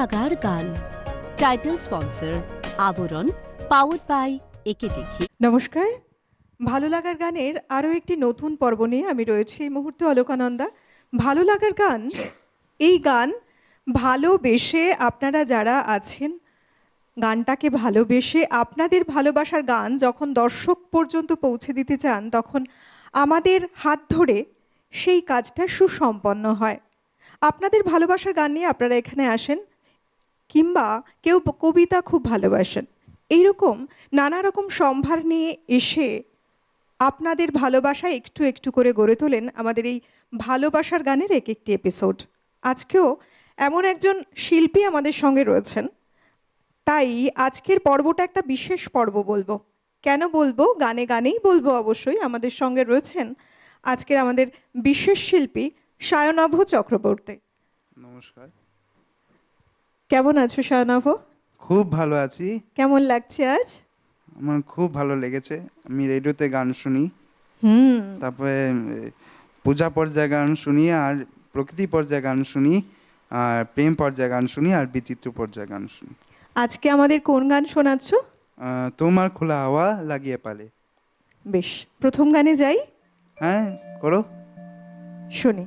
লাগার গান। Title sponsor আবরণ পাওয়ার্ড বাই একে দেখি। নমস্কার। ভালো লাগার গানের আরও একটি নতুন পর্ব নিয়ে আমি রয়েছি এই মুহূর্তে অলোকানন্দা। ভালো লাগার গান, এই গান ভালোবেসে আপনারা যারা আছেন, গানটাকে ভালোবেসে আপনাদের ভালোবাসার গান যখন দর্শক পর্যন্ত পৌঁছে দিতে চান, তখন আমাদের হাত ধরে সেই কাজটা সুসম্পন্ন হয়। আপনাদের ভালোবাসার গান নিয়ে আপনারা এখানে আসেন। কিংবা কেউ কবিতা খুব ভালোবাসেন। এইরকম নানা রকম সম্ভার নিয়ে এসে আপনাদের ভালোবাসা একটু একটু করে গড়ে তোলেন আমাদের এই ভালোবাসার গানের এক একটি এপিসোড। আজকেও এমন একজন শিল্পী আমাদের সঙ্গে রয়েছেন। তাই আজকের পর্বটা একটা বিশেষ পর্ব বলব। কেন বলব? গানে গানেই বলব অবশ্যই। আমাদের সঙ্গে রয়েছেন আজকের আমাদের বিশেষ শিল্পী সায়নভ চক্রবর্তী। নমস্কার। কেমন আছো সায়নভ খুব ভালো আছি। কেমন লাগছে আজ? আমার খুব ভালো লেগেছে। আমি রেডিওতে গান শুনি। হুম। তারপরে পূজা পর্যায়ে গান শুনি আর প্রকৃতি পর্যায়ে গান শুনি আর প্রেম পর্যায়ে গান শুনি আর বিচিত্র পর্যায়ে গান শুনি। আজকে আমাদের কোন গান শোনাচ্ছ? তোমার খোলা হাওয়া লাগিয়ে পালে। বেশ প্রথম গানে যাই। হ্যাঁ করো। শুনি।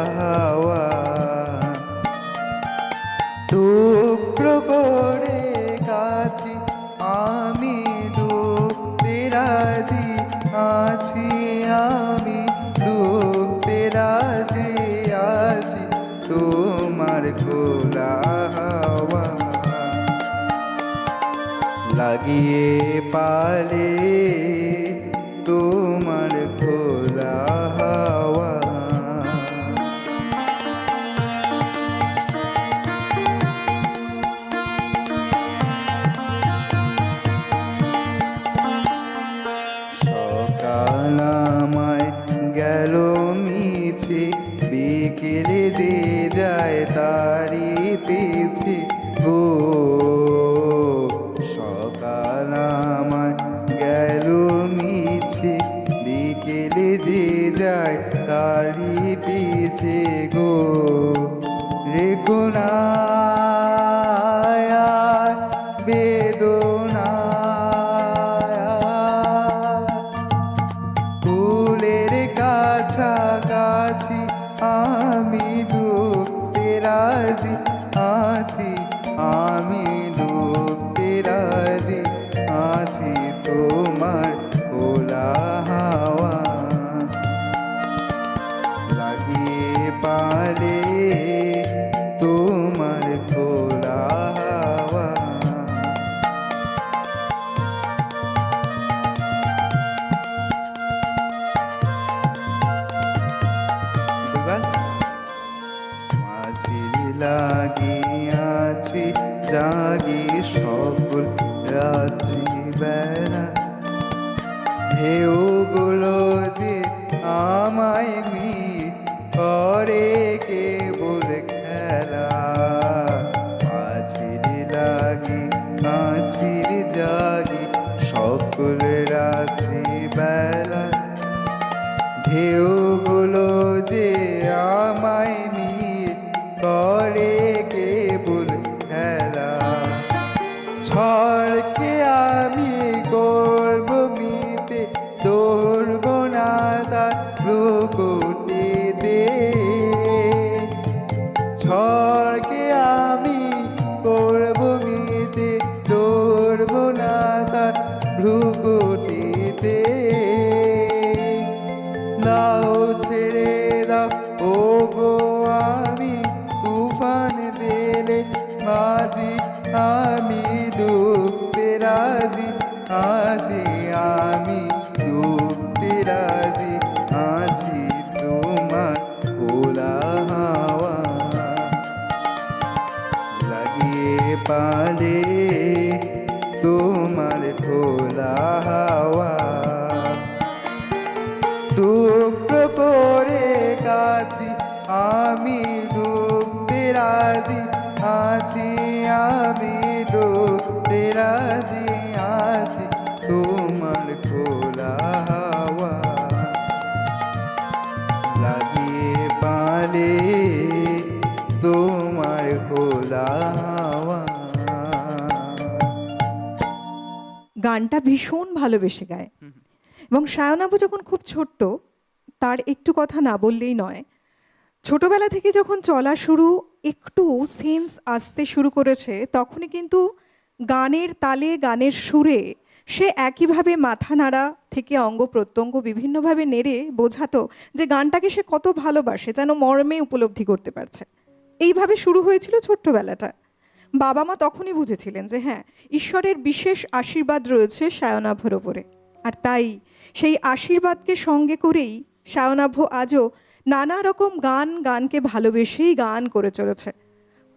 লাগিয়ে পালে, তোমার খোলা হাওয়া। সকাল আমায় গেল মিছে, বিকেলে যে যায় তারি পেছে গো। পেছে গো রেখো না আছি আমি ডুবতে রাজি আছি আমি ডুবতে রাজি আছি তোমার খোলা হাওয়া লাগিয়ে পালে তোমার খোলা হাওয়া। গানটা ভীষণ ভালোবেসে গায়। এবং সায়নাবু যখন খুব ছোট্ট তার একটু কথা না বললেই নয়। ছোটবেলা থেকে যখন চলা শুরু একটু সেন্স আসতে শুরু করেছে, তখনই কিন্তু গানের তালে গানের সুরে সে একইভাবে মাথা নাড়া থেকে অঙ্গ প্রত্যঙ্গ বিভিন্নভাবে নেড়ে বোঝাতো যে গানটাকে সে কত ভালোবাসে, যেন মর্মে উপলব্ধি করতে পারছে। এইভাবে শুরু হয়েছিল ছোট্টবেলাটা। বাবা মা তখনই বুঝেছিলেন যে হ্যাঁ ঈশ্বরের বিশেষ আশীর্বাদ রয়েছে সায়নাভর ওপরে। আর তাই সেই আশীর্বাদকে সঙ্গে করেই সায়নাভ আজও নানা রকম গান, গানকে ভালোবেসেই গান করে চলেছে।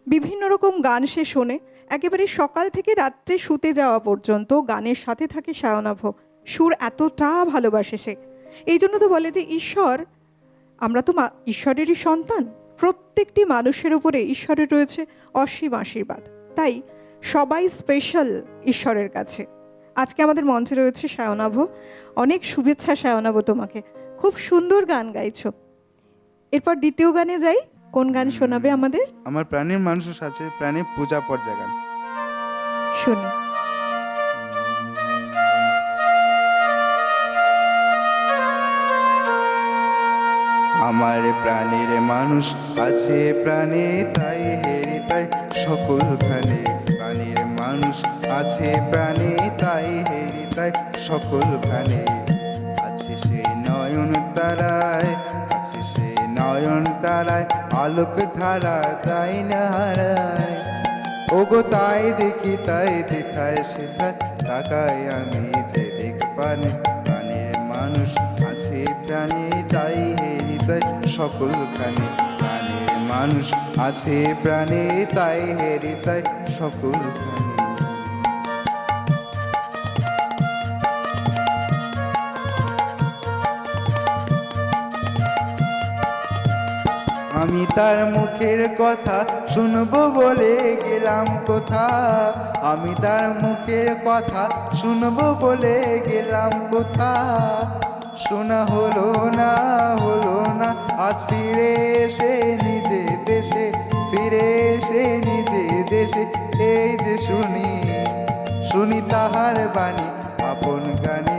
বিভিন্ন রকম গান সে শোনে। একেবারে সকাল থেকে রাত্রে শুতে যাওয়া পর্যন্ত গানের সাথে থাকে শায়নাভ সুর এতটা ভালোবাসে সে। এই জন্য তো বলে যে, ঈশ্বর, আমরা তো ঈশ্বরেরই সন্তান। প্রত্যেকটি মানুষের উপরে ঈশ্বরের রয়েছে অসীম আশীর্বাদ। তাই সবাই স্পেশাল ঈশ্বরের কাছে। আজকে আমাদের মঞ্চে রয়েছে সায়নাভ অনেক শুভেচ্ছা সায়নাভ তোমাকে। খুব সুন্দর গান গাইছো। এরপর দ্বিতীয় গানে যাই কোন গান শোনাবে আমাদের? আমার প্রাণের মানুষ আছে প্রাণের পূজা পর্যায় গান। শুনি। আমার প্রাণের মানুষ আছে প্রাণে তাই হেরি তাই সকল সকলখানে প্রাণের মানুষ আছে প্রাণে তাই হেরি তাই সকলখানে আছে সে নয়ন তারায়, আছে সে নয়ন তারায়, আলোক ধারা তাই না হারায়। ওগো তাই দেখি, তাই যেথায় সেথায় তাকাই আমি যে দেখ পানে। প্রাণের মানুষ আছে, প্রাণী তাই হেরি তাই সকলখানে। প্রাণের মানুষ আছে, প্রাণে তাই তাই সকলখানে। আমি তার মুখের কথা শুনব বলে গেলাম কোথা? আমি তার মুখের কথা শুনব বলে গেলাম কোথা? শোনা হলো না হলো না, আজ ফিরে এসে নিজে দেশে, ফিরে এসে নিজে দেশে, এই যে শুনি শুনি তাহার বাণী, আপন গানে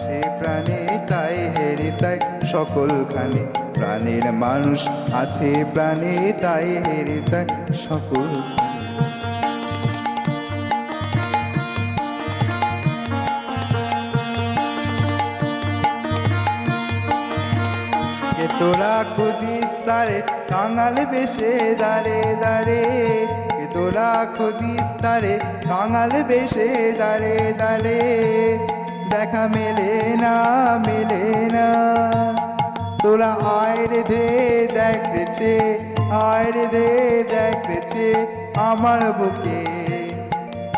আছে প্রাণে, তাই হেরি তাই সকলখানে। প্রাণের মানুষ আছে প্রাণে, তাই হেরি তাই সকল তোরা খুঁজিস তারে, কাঙাল বেশে দাঁড়ে দাঁড়ে। তোরা খুঁজিস তারে, কাঙাল বেশে দাঁড়ে দাঁড়ে। দেখা মেলে না মেলে না। তোরা আয় রে দে, দেখ রেছে আয় রে দে, দেখ রেছে আমার বুকে।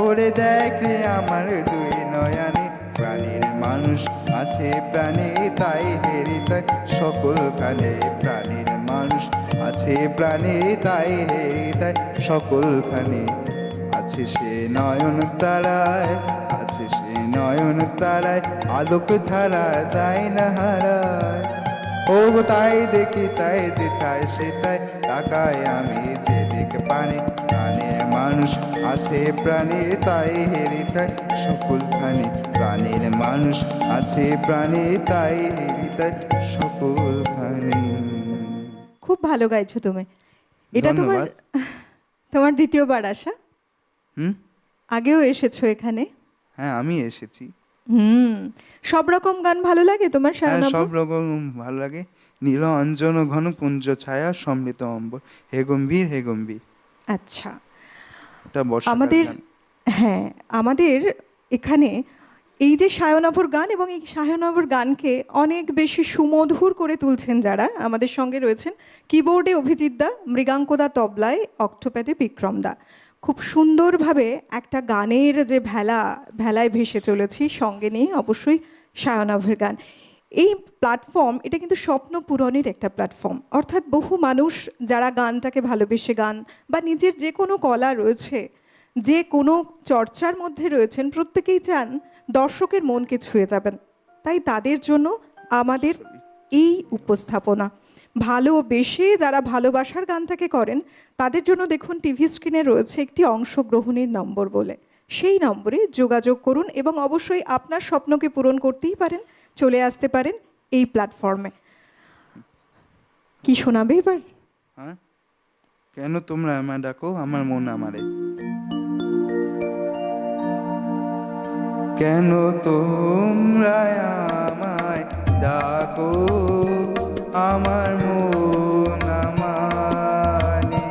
ওরে দেখ রে আমার দুই নয়নে, প্রাণীর মানুষ আছে প্রাণে, তাই হেরি তাই সকল কানে প্রাণীর মানুষ আছে প্রাণে, তাই হেরি তাই সকল সকলখানে আছে সে নয়ন তারায় নয়ন তারায় আলোক ধারা তাই না হারায়? ও তাই দেখি তাই যেথায় সেটাই তাকায় আমি যে দেখে পানি প্রাণের মানুষ আছে প্রাণে তাই হেরি তাই। সকলখানে প্রাণের মানুষ আছে প্রাণে তাই হেরি তাই। সকলখানে খুব ভালো গাইছো তুমি। এটা তোমার তোমার দ্বিতীয়বার আসা। হুম? আগেও এসেছ এখানে। হ্যাঁ আমি এসেছি। হুম সব রকম গান ভালো লাগে তোমার হ্যাঁ সব রকম ভালো লাগে। নীল অঞ্জন ঘন পুঞ্জ ছায়া সমৃত অম্বর হে গম্ভীর হে গম্ভীর। আচ্ছা। আমাদের হ্যাঁ আমাদের এখানে এই যে সায়নাভর গান এবং এই সায়নাভর গানকে অনেক বেশি সুমধুর করে তুলছেন যারা আমাদের সঙ্গে রয়েছেন। কিবোর্ডে অভিজিৎ দা মৃগাঙ্কদা তবলায় অক্টোপ্যাডে বিক্রম দা। খুব সুন্দরভাবে একটা গানের যে ভেলা, ভেলায় ভেসে চলেছি সঙ্গে নিয়ে অবশ্যই সায়নাভের গান। এই প্ল্যাটফর্ম এটা কিন্তু স্বপ্ন পূরণের একটা প্ল্যাটফর্ম অর্থাৎ বহু মানুষ যারা গানটাকে ভালোবেসে গান বা নিজের যে কোনো কলা রয়েছে, যে কোনো চর্চার মধ্যে রয়েছেন, প্রত্যেকেই চান দর্শকের মনকে ছুঁয়ে যাবেন। তাই তাদের জন্য আমাদের এই উপস্থাপনা। ভালোবেসে যারা ভালোবাসার গানটাকে করেন, তাদের জন্য দেখুন টিভি স্ক্রিনে রয়েছে একটি অংশগ্রহণের নম্বর বলে। সেই নম্বরে যোগাযোগ করুন এবং অবশ্যই আপনার স্বপ্নকে পূরণ করতেই পারেন, চলে আসতে পারেন এই প্ল্যাটফর্মে। কি শোনাবে এবার? হ্যাঁ? কেন তোমরা আমায় ডাকো? আমার মন আমারে। কেন তোমরা আমায় ডাকো? আমার মন আমারে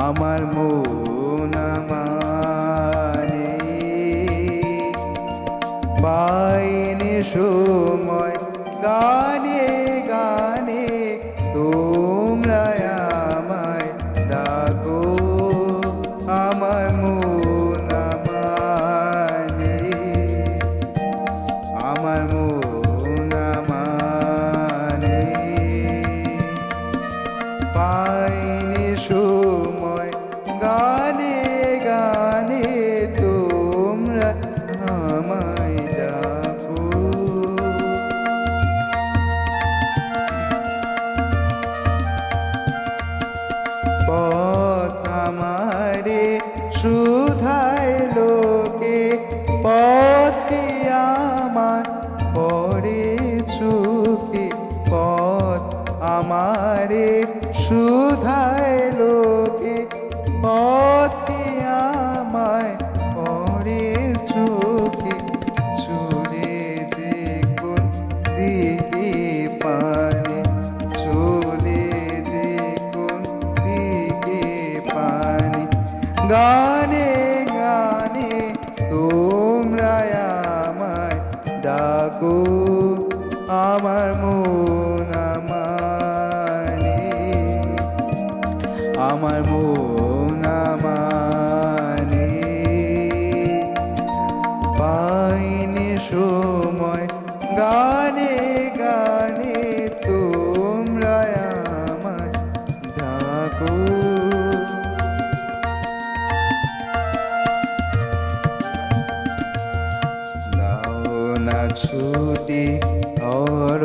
আমার মন আমারে পাইনি সময় গানে গানে পথে ছুটি অর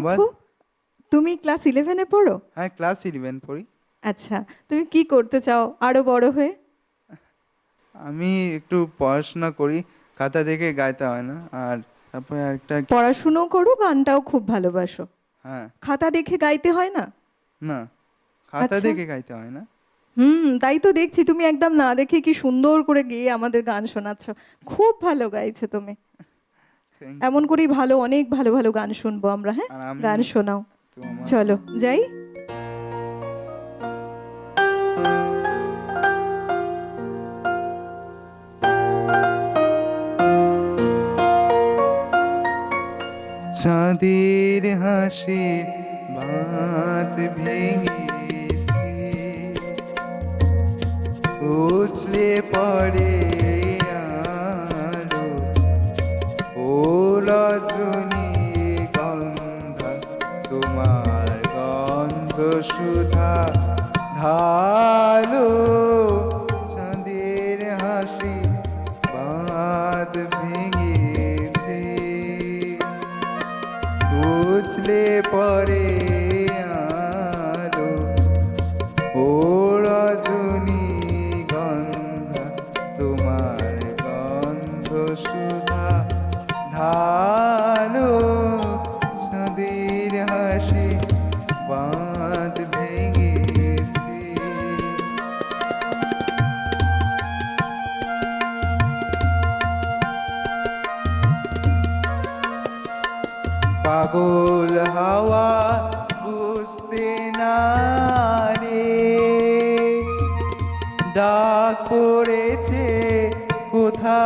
ধন্যবাদ। তুমি ক্লাস ইলেভেনে পড়ো? হ্যাঁ ক্লাস ইলেভেন পড়ি। আচ্ছা তুমি কি করতে চাও আরও বড় হয়ে? আমি একটু পড়াশোনা করি খাতা দেখে গাইতে হয় না। আর তারপরে একটা পড়াশুনো করো গানটাও খুব ভালোবাসো। হ্যাঁ। খাতা দেখে গাইতে হয় না? না খাতা আচ্ছা। দেখে গাইতে হয় না। হুম তাই তো দেখছি তুমি একদম না দেখে কি সুন্দর করে গিয়ে আমাদের গান শোনাচ্ছ। খুব ভালো গাইছো তুমি. এমন করেই ভালো অনেক ভালো ভালো গান শুনব আমরা হ্যাঁ? গান শোনাও। চলো যাই। চাঁদের হাসির বাত ভেঙেছে উছলে পড়ে সুধা ঢালো চাঁদের হাসি বাঁধ ভেঙেছে। বুঝলে পরে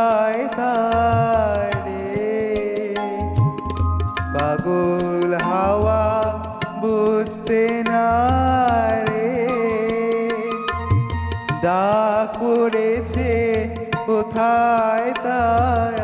কোথায় তারে হাওয়া বুঝতে না রে। কোথায় তারে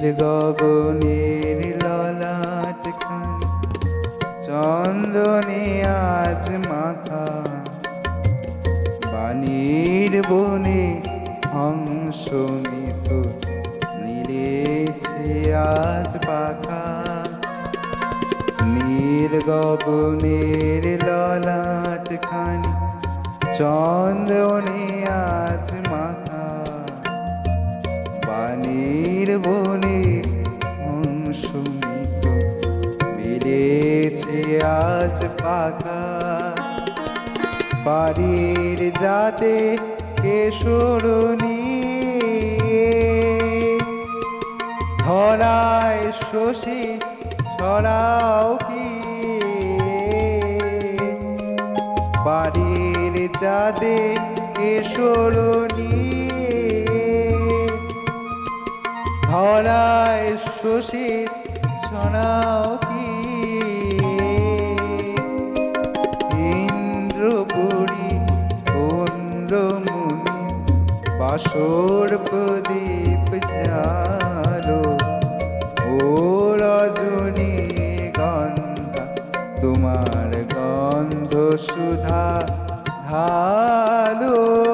নীল গগনের ললাট খানি। চন্দনে আজ মাথা বাণীর বনে হংস মিত নীলেছে আজ পাখা। নীল গগনের ললাট খানি। চন্দনে আজ পানির বনে অংশমিত মিলেছে আজ পাখা বাড়ির যাতে কেশরণী ধরায় শশী ছড়াও কি? বাড়ির চাঁদে কেশরণী ধরায় শশী ছড়াও কি? ইন্দ্রপুরী চন্দ্রমুনি বাসর প্রদীপ জালো ও রজনী গন্ধা তোমার গন্ধ সুধা ঢালো।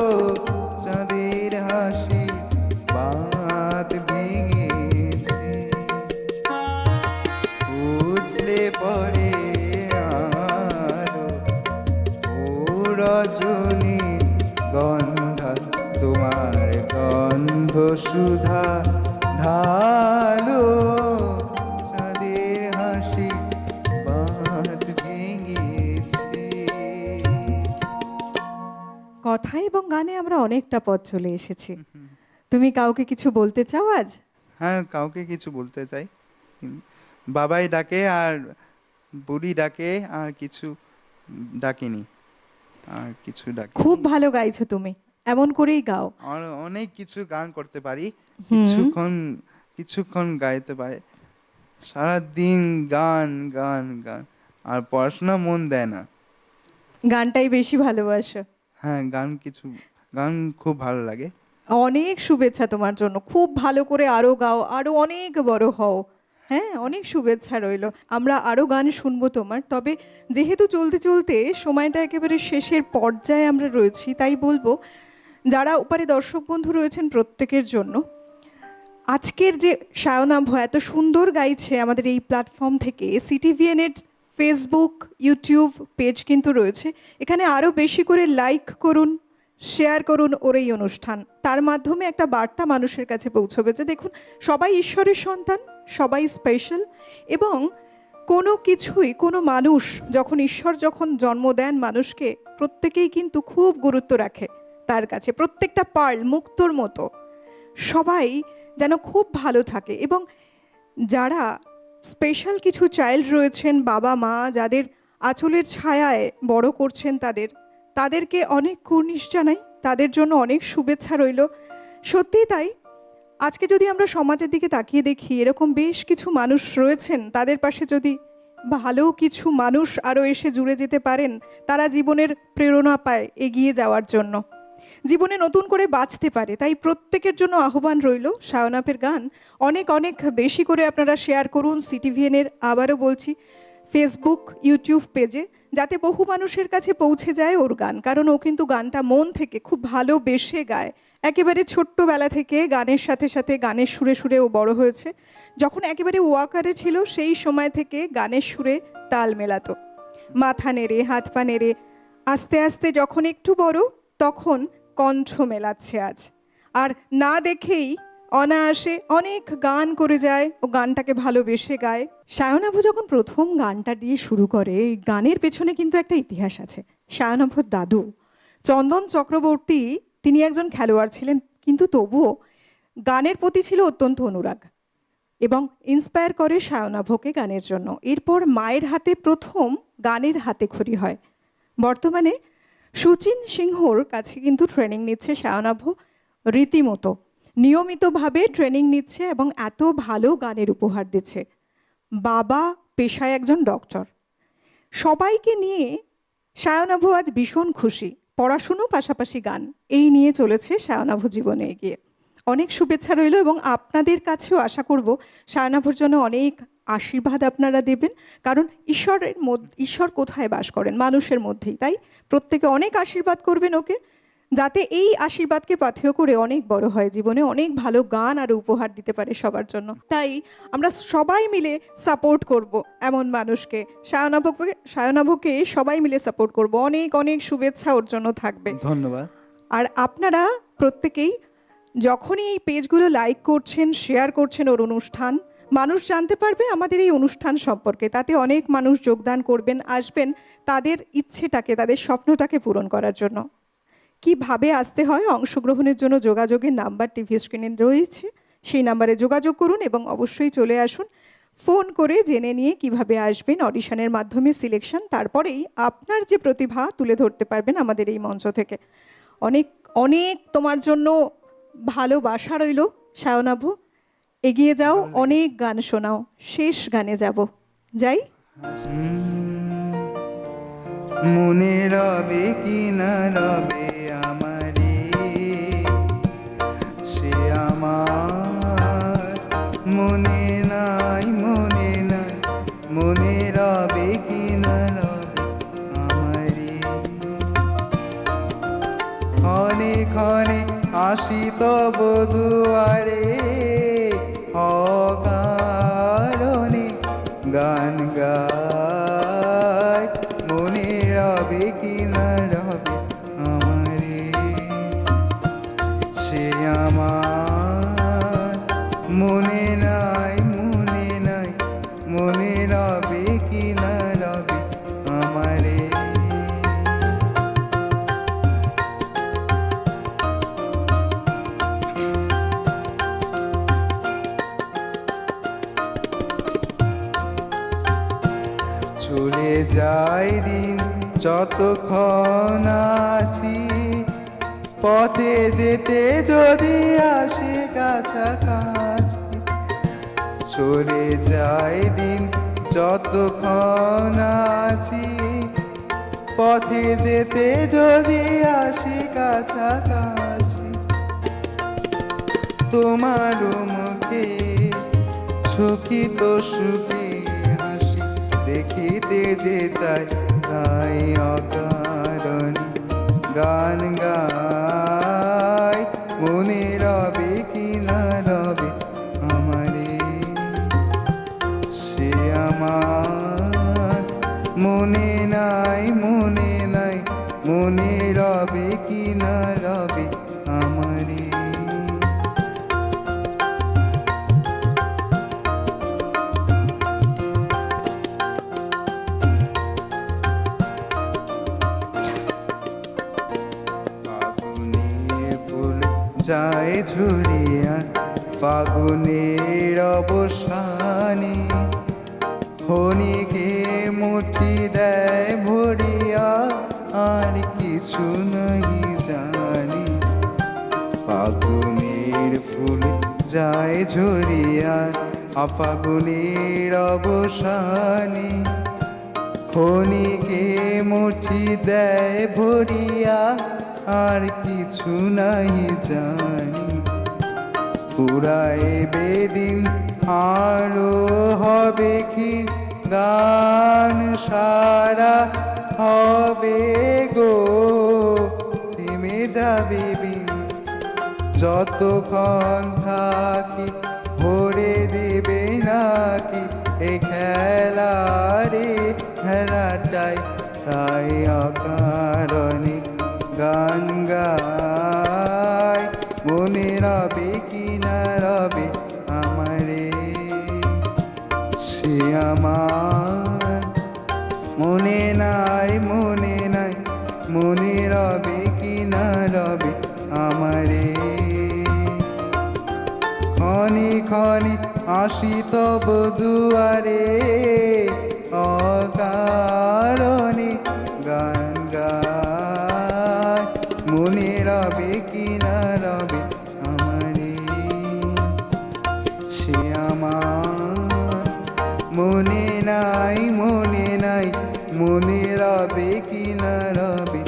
গন্ধ সুধা ঢালো চাঁদের হাসি বাঁধ ভেঙেছে। কথা এবং গানে আমরা অনেকটা পথ চলে এসেছি। তুমি কাউকে কিছু বলতে চাও আজ? হ্যাঁ কাউকে কিছু বলতে চাই। বাবাই ডাকে আর বুড়ি ডাকে আর কিছু ডাকিনি। আর কিছু ডাকে খুব ভালো গাইছো তুমি। এমন করেই গাও। অনেক কিছু গান করতে পারি কিছুক্ষণ কিছুক্ষণ গাইতে পারে। সারা দিন গান গান গান আর পড়াশোনা মন দেয় না। গানটাই বেশি ভালোবাসো। হ্যাঁ গান কিছু গান খুব ভালো লাগে। অনেক শুভেচ্ছা তোমার জন্য। খুব ভালো করে আরও গাও আরও অনেক বড় হও। হ্যাঁ অনেক শুভেচ্ছা রইল। আমরা আরও গান শুনব তোমার। তবে যেহেতু চলতে চলতে সময়টা একেবারে শেষের পর্যায়ে আমরা রয়েছি তাই বলব যারা ওপারে দর্শক বন্ধু রয়েছেন প্রত্যেকের জন্য, আজকের যে সায়নাভ এত সুন্দর গাইছে আমাদের এই প্ল্যাটফর্ম থেকে সিটিভিএনের ফেসবুক ইউটিউব পেজ কিন্তু রয়েছে। এখানে আরও বেশি করে লাইক করুন শেয়ার করুন ওর এই অনুষ্ঠান। তার মাধ্যমে একটা বার্তা মানুষের কাছে পৌঁছবে যে দেখুন, সবাই ঈশ্বরের সন্তান, সবাই স্পেশাল এবং কোনো কিছুই, কোনো মানুষ যখন ঈশ্বর যখন জন্ম দেন মানুষকে প্রত্যেকেই কিন্তু খুব গুরুত্ব রাখে। তার কাছে, প্রত্যেকটা পার্ল মুক্তর মতো। সবাই যেন খুব ভালো থাকে এবং যারা স্পেশাল কিছু চাইল্ড রয়েছেন, বাবা, মা, যাদের আঁচলের ছায়ায় বড় করছেন তাদের, তাদেরকে অনেক কুর্নিশ জানাই। তাদের জন্য অনেক শুভেচ্ছা রইল। সত্যিই তাই। আজকে যদি আমরা সমাজের দিকে তাকিয়ে দেখি, এরকম বেশ কিছু মানুষ রয়েছেন। তাদের পাশে যদি ভালো কিছু মানুষ আরও এসে জুড়ে যেতে পারেন, তারা জীবনের প্রেরণা পায় এগিয়ে যাওয়ার জন্য। জীবনে নতুন করে বাঁচতে পারে। তাই প্রত্যেকের জন্য আহ্বান রইল শায়নাপের গান। অনেক অনেক বেশি করে আপনারা শেয়ার করুন সিটিভিএনের আবারও বলছি ফেসবুক ইউটিউব পেজে যাতে বহু মানুষের কাছে পৌঁছে যায় ওর গান। কারণ ও কিন্তু গানটা মন থেকে খুব ভালোবেসে গায়। একেবারে ছোট্টবেলা থেকে গানের সাথে সাথে গানের সুরে সুরে ও বড় হয়েছে। যখন একেবারে ওয়াকারে ছিল, সেই সময় থেকে গানের সুরে তাল মেলাতো। মাথা নেড়ে, হাত পা নেড়ে, আস্তে আস্তে যখন একটু বড়, তখন কণ্ঠ মেলাচ্ছে আজ। আর না দেখেই অনায়াসে অনেক গান করে যায় ও গানটাকে ভালোবেসে গায়। সায়নাভু যখন প্রথম গানটা দিয়ে শুরু করে, এই গানের পেছনে কিন্তু একটা ইতিহাস আছে। সায়নাভুর দাদু, চন্দন চক্রবর্তী, তিনি একজন খেলোয়াড় ছিলেন, কিন্তু তবুও গানের প্রতি ছিল অত্যন্ত অনুরাগ এবং ইন্সপায়ার করে সায়নাভকে গানের জন্য। এরপর মায়ের হাতে প্রথম গানের হাতে খড়ি হয়। বর্তমানে সুচিন সিংহর কাছে কিন্তু ট্রেনিং নিচ্ছে শায়নাভ রীতিমতো। নিয়মিতভাবে ট্রেনিং নিচ্ছে এবং এত ভালো গানের উপহার দিচ্ছে। বাবা পেশায় একজন ডক্টর সবাইকে নিয়ে সায়নাভ আজ ভীষণ খুশি। পড়াশুনো পাশাপাশি গান, এই নিয়ে চলেছে শায়নাভ জীবনে এগিয়ে। অনেক শুভেচ্ছা রইল এবং আপনাদের কাছেও আশা করব সায়নাভর জন্য অনেক আশীর্বাদ আপনারা দেবেন। কারণ ঈশ্বরের মধ্যে ঈশ্বর কোথায় বাস করেন? মানুষের মধ্যেই তাই? প্রত্যেকে অনেক আশীর্বাদ করবেন ওকে। যাতে এই আশীর্বাদকে পাথেয় করে অনেক বড় হয় জীবনে অনেক ভালো গান আর উপহার দিতে পারে সবার জন্য। তাই আমরা সবাই মিলে সাপোর্ট করব এমন মানুষকে। সায়নাভকে সায়নাভকে সবাই মিলে সাপোর্ট করব। অনেক অনেক শুভেচ্ছা ওর জন্য থাকবে। ধন্যবাদ। আর আপনারা প্রত্যেকেই যখনই এই পেজগুলো লাইক করছেন শেয়ার করছেন ওর অনুষ্ঠান, মানুষ জানতে পারবে আমাদের এই অনুষ্ঠান সম্পর্কে। তাতে অনেক মানুষ যোগদান করবেন, আসবেন তাদের ইচ্ছেটাকে, তাদের স্বপ্নটাকে পূরণ করার জন্য। কীভাবে আসতে হয়? অংশগ্রহণের জন্য যোগাযোগের নাম্বার টিভি স্ক্রিনে রয়েছে। সেই নাম্বারে যোগাযোগ করুন এবং অবশ্যই চলে আসুন। ফোন করে জেনে নিয়ে কীভাবে আসবেন অডিশনের মাধ্যমে সিলেকশন তারপরেই আপনার যে প্রতিভা তুলে ধরতে পারবেন আমাদের এই মঞ্চ থেকে। অনেক অনেক তোমার জন্য ভালোবাসা রইল সায়নাভু এগিয়ে যাও অনেক গান শোনাও শেষ গানে যাব। যাই। মনে রবে কি না রবে? আসি তব দুয়ারে অকারণে গান গায় যতক্ষণ আছি, পথে যেতে যদি আসে কাছাকাছি, চলে যায় দিন যতক্ষণ আছি, পথে যেতে যদি আসি কাছাকাছি। তোমার মুখে সুখিত সুখী হাসি, দেখিতে যে চাই অকারণে গান গাই। মনে রবে কি রবে মনে নাই মনে নাই, মনে রবে কি না রবে ফাগুনের অবসানে ফণিকে মুঠি দেয় ভরিয়া, আর কিছু নাই জানি। ফাগুনের ফুল যায় ঝরিয়া, আপাগুনের অবসানে খনিকে মুঠি দেয় ভরিয়া, আর কিছু নাই জানি। পুরায় বেদিন আরও হবে কি? গান সারা হবে গো। থেমে যাবে বিন। যতক্ষণ থাকি, ভরে দেবে নাকি? এ খেলারে খেলাটাই তাই অকারণে। গান গায় মনে রবে কি রবে আমারে সে আমার মনে নাই মনে নাই, মনে রবে কি না রবে আমারে খনি খনি আসি তব দুয়ারে, অকারণে গান নাই মনে নাই মনে রবে কি না রবে।